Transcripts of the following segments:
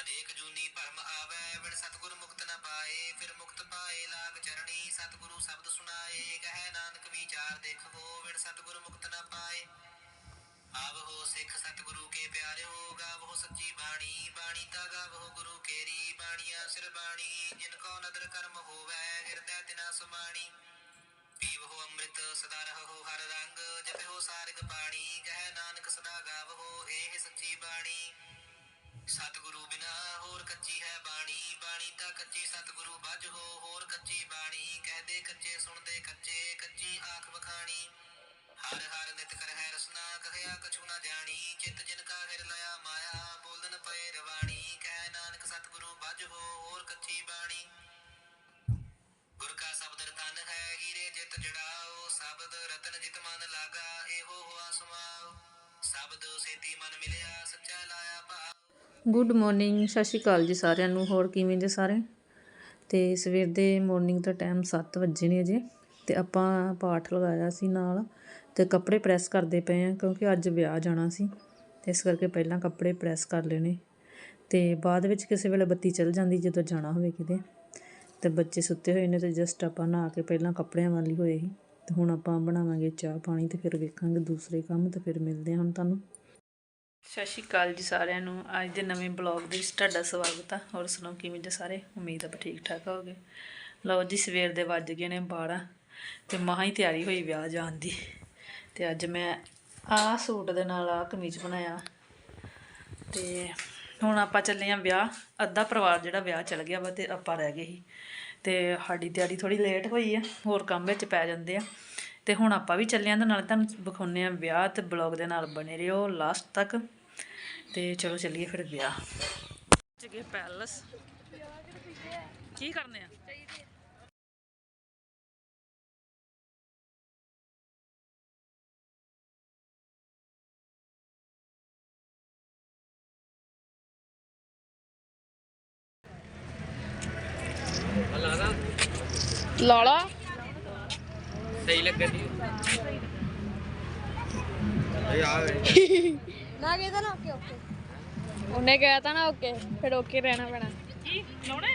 ਅਨੇਕ ਜੂਨੀ ਭਰਮ ਆਵੈ, ਬਿਨ ਸਤਿਗੁਰ ਮੁਕਤ ਨ ਪਾਏ। ਫਿਰ ਮੁਕਤ ਪਾਏ ਲਾਗ ਚਰਣੀ, ਸਤਿਗੁਰੂ ਸ਼ਬਦ ਸੁਨਾਏ ਕਹੈ ਨਾਨਕ ਵਿਚਾਰ ਦੇਖੋ, ਬਿਨ ਸਤਿਗੁਰ ਮੁਕਤ ਨ ਪਾਏ। ਆਵਹੋ ਸਿੱਖ ਸਤਿਗੁਰੂ ਕੇ ਪਿਆਰਿਓ, ਗਾਵਹੋ ਸੱਚੀ ਬਾਣੀ। ਬਾਣੀ ਤਾ ਗਾਵਹੋ ਗੁਰੂ ਕੇਰੀ। ਬਾਣੀਆ ਸਿਰ ਬਾਣੀ, ਜਿਨ ਕੋ ਨਦਰ ਕਰਮ ਹੋਵੈ, ਹਿਰਦੈ ਤਿਨਾ ਸਮਾਣੀ। ਪੀਵਹੋ ਅੰਮ੍ਰਿਤ, ਸਦਾ ਰਹੋ ਹਰ ਰੰਗ। ਜਪਿਓ ਸਾਰਿਗ ਪਾਣੀ ਕਹੈ ਨਾਨਕ ਸਦਾ ਗਾਵਹੋ, ਇਹ ਸੱਚੀ ਬਾਣੀ। ਸਤਿਗੁਰੂ ਬਿਨਾ ਹੋਰ ਕੱਚੀ ਹੈ ਬਾਣੀ ਬਾਣੀ ਤਾਂ ਕੱਚੀ ਸਤਿਗੁਰੂ ਬੱਝ ਹੋ, ਹੋਰ ਕੱਚੀ ਬਾਣੀ। ਕਹਦੇ ਕੱਚੇ, ਸੁਣਦੇ ਕੱਚੇ, ਕੱਚੀ ਆਖ ਵਖਾਣੀ। ਹਰ ਹਰ ਨਿਤ ਕਰ ਹੈ ਰਸਨਾ, ਕਹਿਆ ਕਛੂ ਨਾ ਜਾਣੀ। ਚਿਤ ਜਿਨ ਕਾ ਹਿਰ ਲਿਆ ਮਾਇਆ, ਬੋਲਨ ਪਏ ਰਵਾਣੀ। ਕਹਿ ਨਾਨਕ ਸਤਿਗੁਰੂ ਬਜ ਹੋ, ਹੋਰ ਕੱਚੀ ਬਾਣੀ। ਗੁਰ ਕਾ ਸ਼ਬਦ ਰਤਨ ਹੈ ਹੀਰੇ ਜਿਤ ਜੜਾਓ, ਸ਼ਬਦ ਰਤਨ ਜਿਤ ਮਨ ਲਾਗਾ, ਇਹੋ ਹੋਆ ਸਮਾਓ। ਸ਼ਬਦ ਸੇਤੀ ਮਨ ਮਿਲਿਆ, ਸੱਚਾ ਲਾਇਆ ਭਾ ਗੁੱਡ ਮਾਰਨਿੰਗ ਸਤਿ ਸ਼੍ਰੀ ਅਕਾਲ ਜੀ ਸਾਰਿਆਂ ਨੂੰ, ਹੋਰ ਕਿਵੇਂ ਜੇ ਸਾਰੇ? ਤੇ ਸਵੇਰ ਦੇ ਮਾਰਨਿੰਗ ਦਾ ਟਾਈਮ 7 ਵਜੇ ਨੇ ਅਜੇ, ਤੇ ਆਪਾਂ ਪਾਠ ਲਗਾਇਆ ਸੀ ਨਾਲ, ਤੇ ਕੱਪੜੇ ਪ੍ਰੈਸ ਕਰਦੇ ਪਏ ਆ, ਕਿਉਂਕਿ ਅੱਜ ਵਿਆਹ ਜਾਣਾ ਸੀ, ਤੇ ਇਸ ਕਰਕੇ ਪਹਿਲਾਂ ਕੱਪੜੇ ਪ੍ਰੈਸ ਕਰ ਲੈਣੇ। ਤੇ ਬਾਅਦ ਵਿੱਚ ਕਿਸੇ ਵੇਲੇ ਬੱਤੀ ਚੱਲ ਜਾਂਦੀ ਜਦੋਂ ਜਾਣਾ ਹੋਵੇ ਕਿਤੇ, ਤੇ ਬੱਚੇ ਸੁੱਤੇ ਹੋਏ ਨੇ ਤੇ ਜਸਟ ਆਪਾਂ ਨਹਾ ਕੇ ਪਹਿਲਾਂ ਕੱਪੜਿਆਂ ਵਾਲੀ ਹੋਏ ਸੀ, ਤੇ ਹੁਣ ਆਪਾਂ ਬਣਾਵਾਂਗੇ ਚਾਹ ਪਾਣੀ ਤੇ ਫਿਰ ਵੇਖਾਂਗੇ ਦੂਸਰੇ ਕੰਮ, ਤੇ ਫਿਰ ਮਿਲਦੇ ਹਾਂ ਹੁਣ ਤੁਹਾਨੂੰ। ਸਤਿ ਸ਼੍ਰੀ ਅਕਾਲ ਜੀ ਸਾਰਿਆਂ ਨੂੰ। ਅੱਜ ਦੇ ਨਵੇਂ ਬਲੌਗ ਦੇ ਵਿੱਚ ਤੁਹਾਡਾ ਸਵਾਗਤ ਆ। ਹੋਰ ਸੁਣਾਓ, ਕਿਵੇਂ ਜੇ ਸਾਰੇ? ਉਮੀਦ ਆ ਠੀਕ ਠਾਕ ਹੋਗੇ। ਲਓ ਜੀ, ਸਵੇਰ ਦੇ ਵੱਜ ਗਏ ਨੇ 12 ਤੇ ਮਹਾਂ ਹੀ ਤਿਆਰੀ ਹੋਈ ਵਿਆਹ ਜਾਣ ਦੀ। ਤੇ ਅੱਜ ਮੈਂ ਆਹ ਸੂਟ ਦੇ ਨਾਲ ਆਹ ਕਮੀਜ਼ ਬਣਾਇਆ। ਤੇ ਹੁਣ ਆਪਾਂ ਚੱਲੇ ਆਂ ਵਿਆਹ। ਅੱਧਾ ਪਰਿਵਾਰ ਜਿਹੜਾ ਵਿਆਹ ਚਲ ਗਿਆ ਵਾ ਤੇ ਆਪਾਂ ਰਹਿ ਗਏ ਸੀ। ਤੇ ਸਾਡੀ ਤਿਆਰੀ ਥੋੜੀ ਲੇਟ ਹੋਈ ਆ। ਹੋਰ ਕੰਮ ਵਿੱਚ ਪੈ ਜਾਂਦੇ ਆ। ਤੇ ਹੁਣ ਆਪਾਂ ਵੀ ਚੱਲੇ ਆਂ ਤੇ ਨਾਲੇ ਤੁਹਾਨੂੰ ਵਿਖਾਉਂਦੇ ਆ ਵਿਆਹ ਤੇ ਬਲੌਗ ਦੇ ਨਾਲ ਬਣੇ ਰਹੋ ਲਾਸਟ ਤੱਕ। ਤੇ ਚਲੋ ਚੱਲੀਏ ਫਿਰ ਵਿਆਹ। ਜਗੇ ਪੈਲਸ ਕੀ ਕਰਨੇ ਆ? ਲਾਲਾ? ਸਹੀ ਲੱਗਣ ਦੀ ਨਾ ਕਿਹਦਾ ਨਾ ਓਕੇ ਓਕੇ। ਉਹਨੇ ਕਿਹਾ ਤਾਂ ਨਾ ਓਕੇ ਫਿਰ ਓਕੇ ਰਹਿਣਾ ਪੈਣਾ। ਕੀ? ਲਾਉਣੇ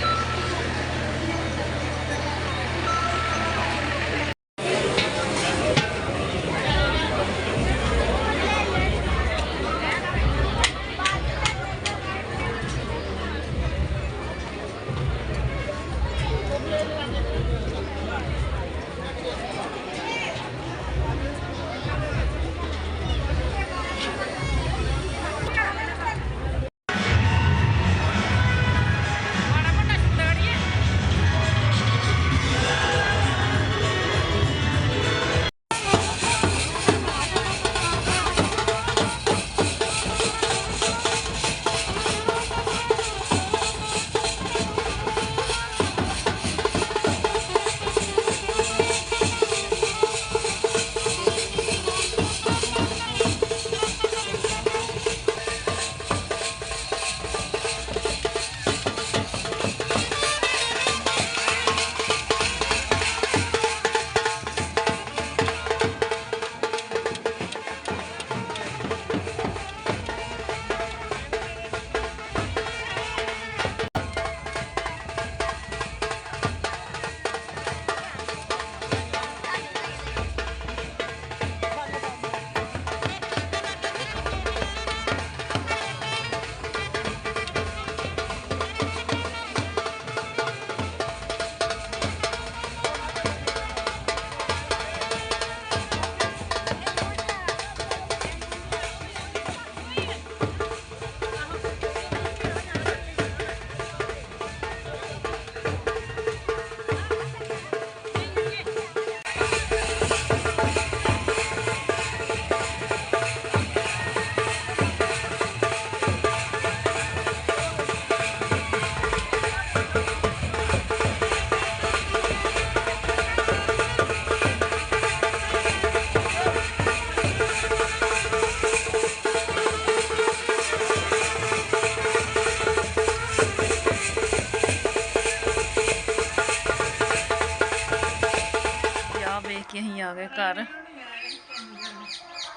ਅਸੀਂ ਆ ਗਏ ਘਰ।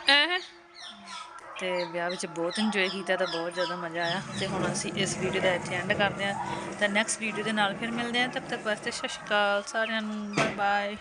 ਐਹ ਤੇ ਵਿਆਹ ਵਿੱਚ ਬਹੁਤ ਇੰਜੋਏ ਕੀਤਾ ਤਾਂ ਬਹੁਤ ਜ਼ਿਆਦਾ ਮਜ਼ਾ ਆਇਆ। ਤੇ ਹੁਣ ਅਸੀਂ ਇਸ ਵੀਡੀਓ ਦਾ ਇੱਥੇ ਐਂਡ ਕਰਦੇ ਹਾਂ। ਤਾਂ ਨੈਕਸਟ ਵੀਡੀਓ ਦੇ ਨਾਲ ਫਿਰ ਮਿਲਦੇ ਹਾਂ। ਤਬ ਤੱਕ ਵਾਸਤੇ ਸਤਿ ਸ਼੍ਰੀ ਅਕਾਲ। ਸਾਰਿਆਂ ਨੂੰ ਬਾਏ ਬਾਏ